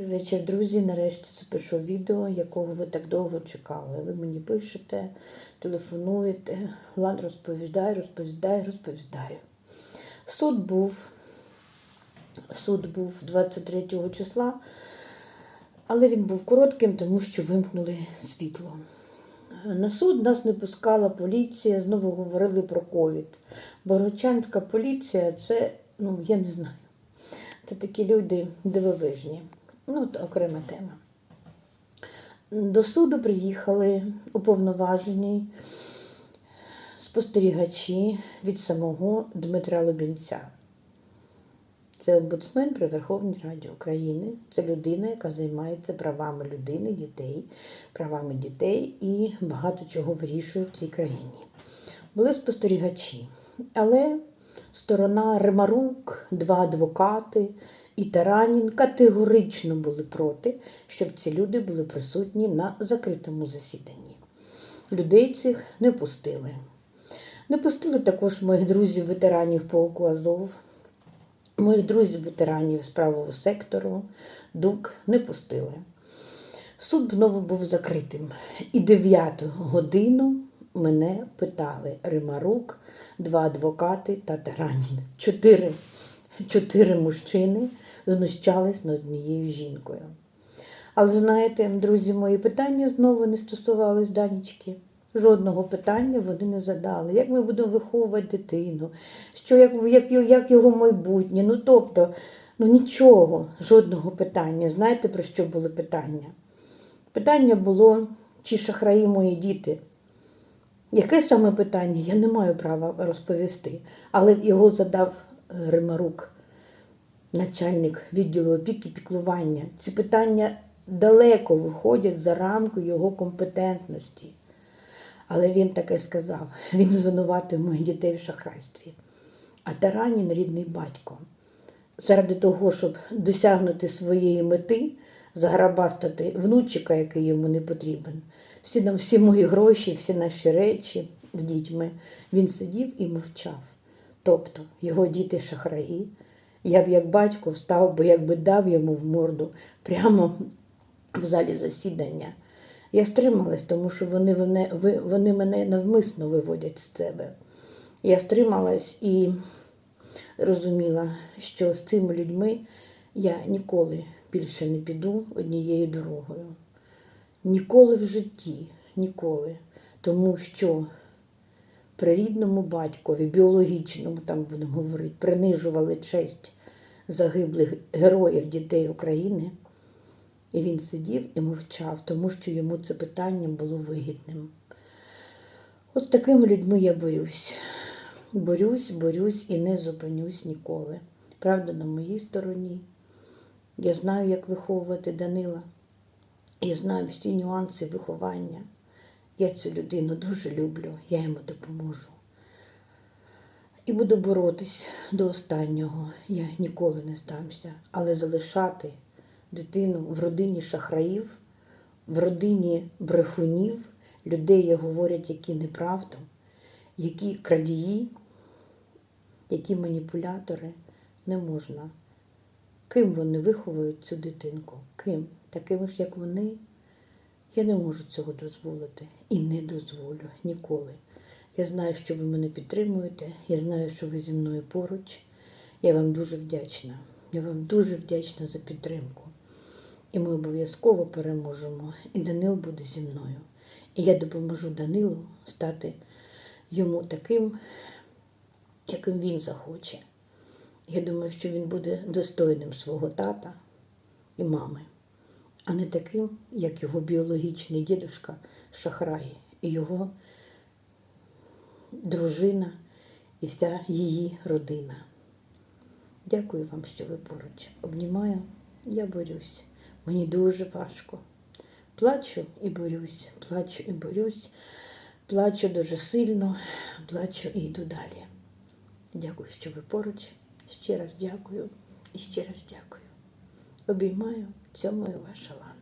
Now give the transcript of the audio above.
Добрий вечір, друзі. Нарешті запишу відео, якого ви так довго чекали. Ви мені пишете, телефонуєте. Влад розповідає, розповідає, розповідає. Суд був, суд був 23 числа, але він був коротким, тому що вимкнули світло. На суд нас не пускала поліція, знову говорили про ковід. Борочанська поліція це, ну, я не знаю. Це такі люди дивовижні. Ну, окрема тема. До суду приїхали уповноважені спостерігачі від самого Дмитра Лубінця. Це омбудсмен при Верховній Раді України. Це людина, яка займається правами людини, дітей, правами дітей і багато чого вирішує в цій країні. Були спостерігачі, але сторона Ремарук, два адвокати і Таранін категорично були проти, щоб ці люди були присутні на закритому засіданні. Людей цих не пустили. Не пустили також моїх друзів ветеранів полку Азов, моїх друзів ветеранів з правого сектору, ДУК не пустили. Суд знову був закритим. І 9 годину мене питали Римарук, два адвокати та Таранін. Чотири, чотири мужчини знущались над однією жінкою. Але знаєте, друзі, мої питання знову не стосувались Данічки. Жодного питання вони не задали. Як ми будемо виховувати дитину, що, як, як, як його майбутнє. Ну тобто, ну нічого, жодного питання. Знаєте, про що були питання? Питання було, чи шахраї мої діти. Яке саме питання? Я не маю права розповісти, але його задав Римарук, начальник відділу опіки і піклування. Ці питання далеко виходять за рамку його компетентності. Але він таке сказав: він звинуватив моїх дітей в шахрайстві. А Таранін рідний батько. Заради того, щоб досягнути своєї мети, заграбастати внучика, який йому не потрібен, всі всі мої гроші, всі наші речі з дітьми, він сидів і мовчав. Тобто його діти шахраї. Я б як батько встав би, якби дав йому в морду прямо в залі засідання. Я стрималась, тому що вони мене, вони мене навмисно виводять з себе. Я стрималась і розуміла, що з цими людьми я ніколи більше не піду однією дорогою. Ніколи в житті, ніколи. Тому що при рідному батькові, біологічному, там будемо говорити, принижували честь загиблих героїв дітей України. І він сидів і мовчав, тому що йому це питання було вигідним. От такими людьми я борюсь. Борюсь, борюсь і не зупинюсь ніколи. Правда, на моїй стороні. Я знаю, як виховувати Данила. Я знаю всі нюанси виховання. Я цю людину дуже люблю, я йому допоможу. І буду боротись до останнього. Я ніколи не здамся, але залишати дитину в родині шахраїв, в родині брехунів, людей, говорять, які неправду, які крадії, які маніпулятори, не можна. Ким вони виховують цю дитинку? Ким? Такими ж, як вони. Я не можу цього дозволити і не дозволю ніколи. Я знаю, що ви мене підтримуєте, я знаю, що ви зі мною поруч. Я вам дуже вдячна. Я вам дуже вдячна за підтримку. І ми обов'язково переможемо. І Данил буде зі мною. І я допоможу Данилу стати йому таким, яким він захоче. Я думаю, що він буде достойним свого тата і мами, а не таким, як його біологічний дідушка Шахрай і його дружина і вся її родина. Дякую вам, що ви поруч. Обнімаю, я борюсь. Мені дуже важко. Плачу і борюсь, плачу і борюсь, плачу дуже сильно, плачу і йду далі. Дякую, що ви поруч. Ще раз дякую і ще раз дякую. Обіймаю, цьомую ваша лава.